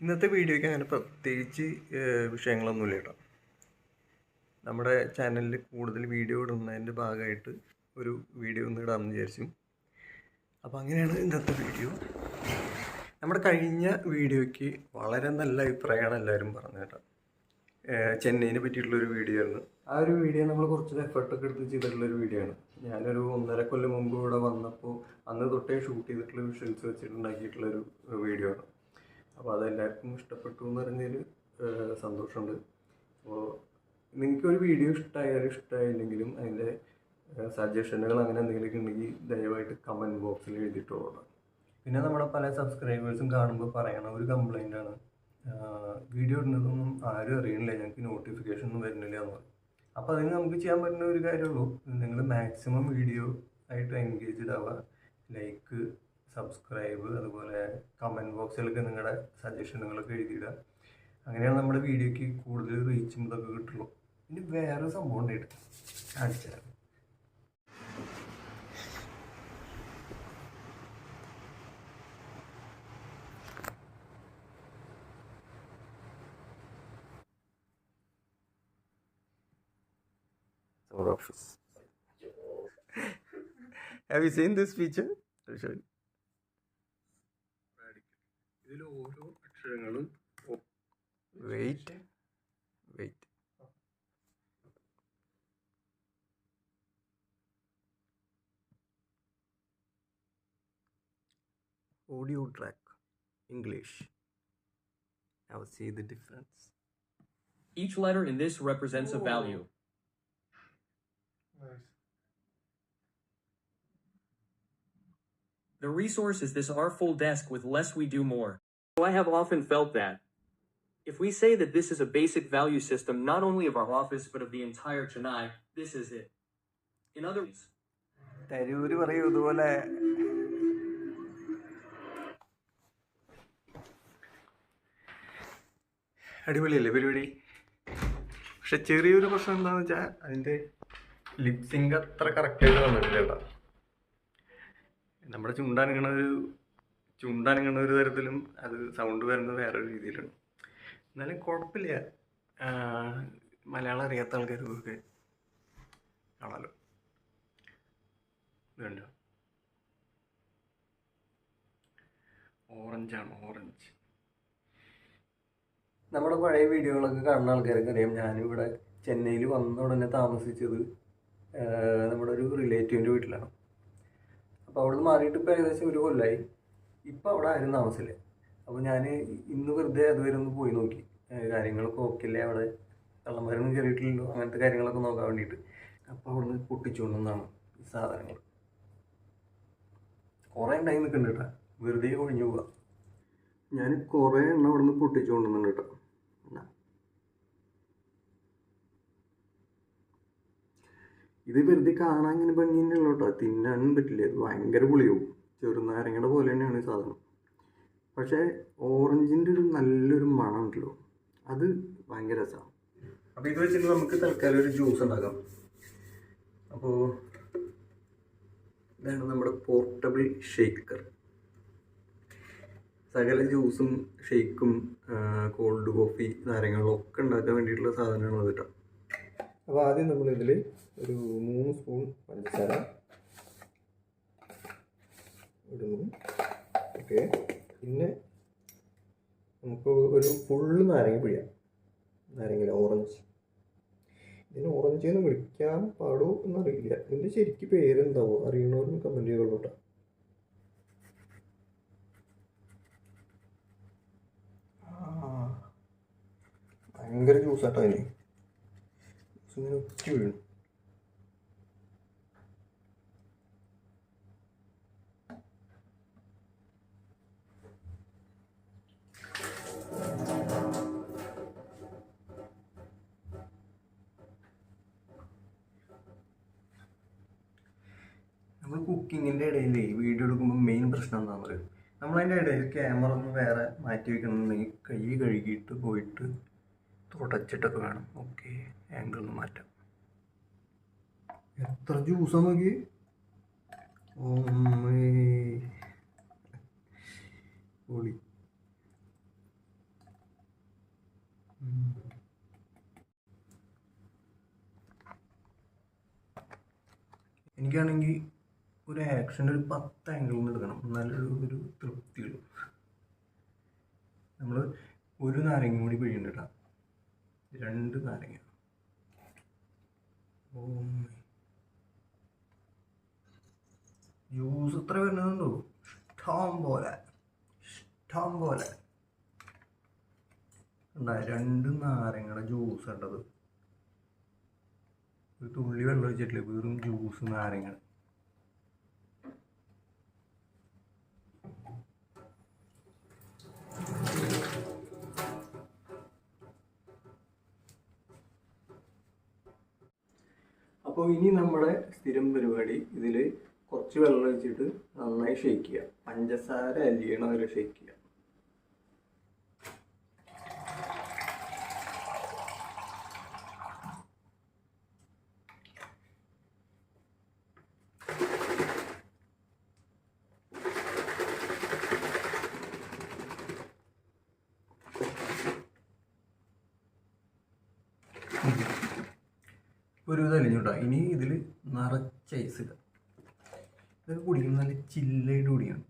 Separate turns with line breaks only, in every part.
ഇന്നത്തെ വീഡിയോയ്ക്ക് അങ്ങനെ പ്രത്യേകിച്ച് വിഷയങ്ങളൊന്നുമില്ല കേട്ടോ. നമ്മുടെ ചാനലിൽ കൂടുതൽ വീഡിയോ ഇടുന്നതിന്റെ ഭാഗമായിട്ട് ഒരു വീഡിയോ ഒന്ന് ഇടാമെന്ന് വിചാരിച്ചു. അപ്പോൾ അങ്ങനെയാണ് ഇന്നത്തെ വീഡിയോ. നമ്മുടെ കഴിഞ്ഞ വീഡിയോയ്ക്ക് വളരെ നല്ല അഭിപ്രായമാണ് എല്ലാവരും പറഞ്ഞത് കേട്ടോ. ചെന്നൈനെ പറ്റിയിട്ടുള്ളൊരു വീഡിയോ ആയിരുന്നു. ആ ഒരു വീഡിയോ നമ്മൾ കുറച്ച് എഫേർട്ടൊക്കെ എടുത്ത് ചെയ്തിട്ടുള്ളൊരു വീഡിയോ ആണ്. ഞാനൊരു ഒന്നര കൊല്ലം മുമ്പ് ഇവിടെ വന്നപ്പോൾ അന്ന് തൊട്ടേ ഷൂട്ട് ചെയ്തിട്ടുള്ള വിഷ്വൽസ് വെച്ചിട്ടുണ്ടാക്കിയിട്ടുള്ളൊരു വീഡിയോ ആണ്. അപ്പോൾ അതെല്ലാവർക്കും ഇഷ്ടപ്പെട്ടു എന്ന് പറഞ്ഞതിൽ സന്തോഷമുണ്ട്. അപ്പോൾ നിങ്ങൾക്കൊരു വീഡിയോ ഇഷ്ടമായാലും ഇഷ്ടമായില്ലെങ്കിലും അതിന്റെ സജഷനുകൾ അങ്ങനെ എന്തെങ്കിലും ഉണ്ടെങ്കിൽ ദയവായിട്ട് കമന്റ് ബോക്സിൽ എഴുതിയിട്ടോളൂ പിന്നെ നമ്മുടെ പല സബ്സ്ക്രൈബേഴ്സും കാണുമ്പോൾ പറയണ ഒരു കംപ്ലൈന്റ് ആണ്. വീഡിയോ ഇടുന്നതൊന്നും ആരും അറിയണില്ല. ഞങ്ങൾക്ക് നോട്ടിഫിക്കേഷൻ ഒന്നും വരുന്നില്ല എന്ന് പറയും. അപ്പോൾ അതിന് നമുക്ക് ചെയ്യാൻ പറ്റുന്ന ഒരു കാര്യമുള്ളൂ. നിങ്ങൾ മാക്സിമം വീഡിയോ ആയിട്ട് എൻഗേജ്ഡ് ആവുക ലൈക്ക് സബ്സ്ക്രൈബ് അതുപോലെ കമന്റ് ബോക്സിലൊക്കെ നിങ്ങളുടെ സജഷനുകളൊക്കെ എഴുതിയിടുക അങ്ങനെയാണ് നമ്മുടെ വീഡിയോയ്ക്ക് കൂടുതൽ റീച്ചും ഇതൊക്കെ കിട്ടുള്ളൂ ഇനി വേറെ സംഭവം ഉണ്ടായിട്ട് കാണിച്ചു തരാം our office. Have you seen this feature? I'll show you. ഇതിൽ ഓരോ അക്ഷരങ്ങളും wait wait audio track English Now see the difference.
Each letter in this represents a
Oh.
value. The resource is this our full desk with less we do more. So I have often felt that. If we say that this is a basic value system not only of our office but of the entire Chennai, this is it. In other words,
Tharoor പറയൂ ഇതുപോലെ അടിപൊളിയല്ലേ പരിപാടി പക്ഷെ ചെറിയൊരു പ്രശ്നം എന്താണെന്ന് വെച്ചാൽ അതിന്റെ ലിപ്സിങ് അത്ര കറക്റ്റായിട്ട് വന്നിട്ടില്ല കേട്ടോ നമ്മുടെ ചുണ്ടാനങ്ങണ ഒരു ചുണ്ടാനങ്ങണ ഒരു തരത്തിലും അത് സൗണ്ട് വരുന്നത് വേറെ ഒരു രീതിയിലാണ് എന്നാലും കുഴപ്പമില്ല. മലയാളം അറിയാത്ത ആൾക്കാർക്കൊക്കെ കാണാമല്ലോ ഇതുണ്ട് ഓറഞ്ചാണ് ഓറഞ്ച്. നമ്മുടെ പഴയ വീഡിയോകളൊക്കെ കാണുന്ന ആൾക്കാർക്ക് അറിയാം. ഞാനിവിടെ ചെന്നൈയിൽ വന്ന ഉടനെ താമസിച്ചത് നമ്മുടെ ഒരു റിലേറ്റീവിന്റെ വീട്ടിലാണ്. അപ്പോൾ അവിടെ നിന്ന് മാറിയിട്ട് ഇപ്പോൾ ഏകദേശം ഒരു കൊല്ലമായി ഇപ്പോൾ അവിടെ ആരും താമസമില്ല അപ്പോൾ ഞാൻ ഇന്ന് വെറുതെ അതുവരെ ഒന്ന് പോയി നോക്കി. കാര്യങ്ങളൊക്കെ ഓക്കില്ലേ അവിടെ? കള്ളന്മാരൊന്നും കയറിയിട്ടില്ലല്ലോ അങ്ങനത്തെ കാര്യങ്ങളൊക്കെ നോക്കാൻ വേണ്ടിയിട്ട്. അപ്പോൾ അവിടെ നിന്ന് പൊട്ടിച്ചുകൊണ്ടെന്നാണ് ഈ സാധനങ്ങൾ കുറേ ഉണ്ടായി നിൽക്കുന്നുണ്ട് കേട്ടോ. വെറുതെ ഒഴിഞ്ഞു പോവാ. ഞാൻ കുറേ എണ്ണം അവിടെ നിന്ന് പൊട്ടിച്ചുകൊണ്ടുവന്നുണ്ട് കേട്ടോ ഇത് വെറുതെ കാണാൻ ഇങ്ങനെ ഭംഗി തന്നെയുള്ളൂ കേട്ടോ. തിന്നാനും പറ്റില്ല. ഇത് ഭയങ്കര പുളിയാവും. ചെറുനാരങ്ങയുടെ പോലെ തന്നെയാണ് സാധനം. പക്ഷേ ഓറഞ്ചിന്റെ ഒരു നല്ലൊരു മണം ഉണ്ടല്ലോ അത് ഭയങ്കര രസമാണ് അപ്പോൾ ഇത് വെച്ചിട്ട് നമുക്ക് തൽക്കാലം ഒരു ജ്യൂസ് ഉണ്ടാക്കാം. അപ്പോൾ ഇതാണ് നമ്മുടെ പോർട്ടബിൾ ഷേക്കർ സകല ജ്യൂസും ഷേക്കും കോൾഡ് കോഫി നാരങ്ങളും ഒക്കെ ഉണ്ടാക്കാൻ വേണ്ടിയിട്ടുള്ള സാധനമാണ് അത് കേട്ടോ. അപ്പോൾ ആദ്യം നമ്മളിതിൽ ഒരു മൂന്ന് സ്പൂൺ പഞ്ചസാര ഇടുന്നു. ഓക്കെ പിന്നെ നമുക്ക് ഒരു ഫുള്ള് നാരങ്ങ പിഴിയാം. നാരങ്ങ ഓറഞ്ച്. ഇതിന് ഓറഞ്ച് എന്ന് വിളിക്കാൻ പാടോ എന്നറിയില്ല. ഇതിന്റെ ശരിക്കും പേരെന്താവോ അറിയണവരും കമന്റ് ചെയ്തോളൂ കേട്ടോ ആ, ഭയങ്കര ജ്യൂസാട്ടോ അതിന്. ജ്യൂസ് ഇങ്ങനെ ഒറ്റ വീഴും കുക്കിങ്ങിന്റെ ഇടയിൽ വീഡിയോ എടുക്കുമ്പോൾ മെയിൻ പ്രശ്നം എന്താണെന്ന് അറിയും നമ്മളതിന്റെ ഇടയിൽ ക്യാമറ ഒന്ന് വേറെ മാറ്റി വെക്കണമെന്നുണ്ടെങ്കിൽ കൈ കഴുകിയിട്ട് പോയിട്ട് തുടച്ചിട്ടൊക്കെ വേണം. ഓക്കെ ആംഗിൾ ഒന്ന് മാറ്റാം. എത്ര ജ്യൂസാ നോക്കി ഓളി എനിക്കാണെങ്കിൽ ഒരു ആക്ഷൻ ഒരു പത്ത് ആംഗിളിൽ നിന്ന് എടുക്കണം. എന്നാലൊരു ഒരു തൃപ്തിയുള്ളൂ. നമ്മൾ ഒരു നാരങ്ങ കൂടി പിഴിയുണ്ട് കേട്ടോ. രണ്ട് നാരങ്ങ. ജ്യൂസ് എത്ര വരുന്നുണ്ടോ? ഇഷ്ടം പോലെ. ഇഷ്ടം പോലെ. ഉണ്ടായ രണ്ട് നാരങ്ങയുടെ ജ്യൂസ് ഉണ്ടത് ഒരു തുള്ളി വെള്ളം ഒഴിച്ചിട്ടില്ല? വെറും ജ്യൂസ് നാരങ്ങ അപ്പോൾ ഇനി നമ്മുടെ സ്ഥിരം പരിപാടി ഇതിൽ കുറച്ച് വെള്ളം ഒഴിച്ചിട്ട് നന്നായി ഷേക്ക് ചെയ്യുക പഞ്ചസാര അലിയണം വരെ ഷേക്ക് ചെയ്യുക ഒരു തലിഞ്ഞുട്ടാ ഇനി ഇതിൽ നിറച്ച് ഐസ് ഇടാം ഇതൊക്കെ കുടിക്കുമ്പോൾ നല്ല ചില്ലായിട്ട് കുടിക്കണം.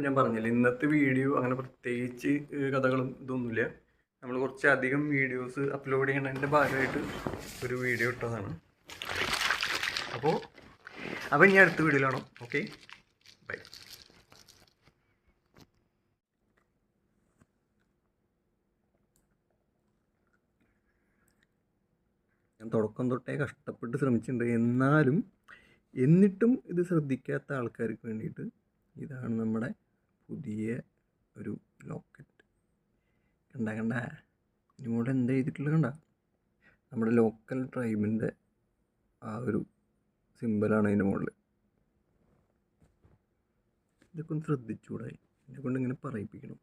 അപ്പോൾ ഞാൻ പറഞ്ഞില്ലേ ഇന്നത്തെ വീഡിയോ അങ്ങനെ പ്രത്യേകിച്ച് കഥകളും ഇതൊന്നുമില്ല. നമ്മൾ കുറച്ചധികം വീഡിയോസ് അപ്ലോഡ് ചെയ്യണതിന്റെ ഭാഗമായിട്ട് ഒരു വീഡിയോ ഇട്ടതാണ്. അപ്പോൾ അപ്പോൾ ഇനി അടുത്ത വീഡിയോയിലാണോ ഓക്കെ ബൈ ഞാൻ തുടക്കം തൊട്ടേ കഷ്ടപ്പെട്ട് ശ്രമിച്ചിട്ടുണ്ട്. എന്നാലും എന്നിട്ടും ഇത് ശ്രദ്ധിക്കാത്ത ആൾക്കാർക്ക് വേണ്ടിയിട്ട് ഇതാണ് നമ്മുടെ പുതിയ ഒരു ലോക്കറ്റ്. കണ്ട കണ്ട? ഇതിനോട് എന്താ ചെയ്തിട്ടുള്ളത് കണ്ട? നമ്മുടെ ലോക്കൽ ട്രൈബിന്റെ ആ ഒരു സിമ്പലാണ് അതിന്റെ മുകളിൽ ഇതൊക്കെ ഒന്ന് ശ്രദ്ധിച്ചുകൂടായി എന്നെ കൊണ്ട് ഇങ്ങനെ പറയിപ്പിക്കണം.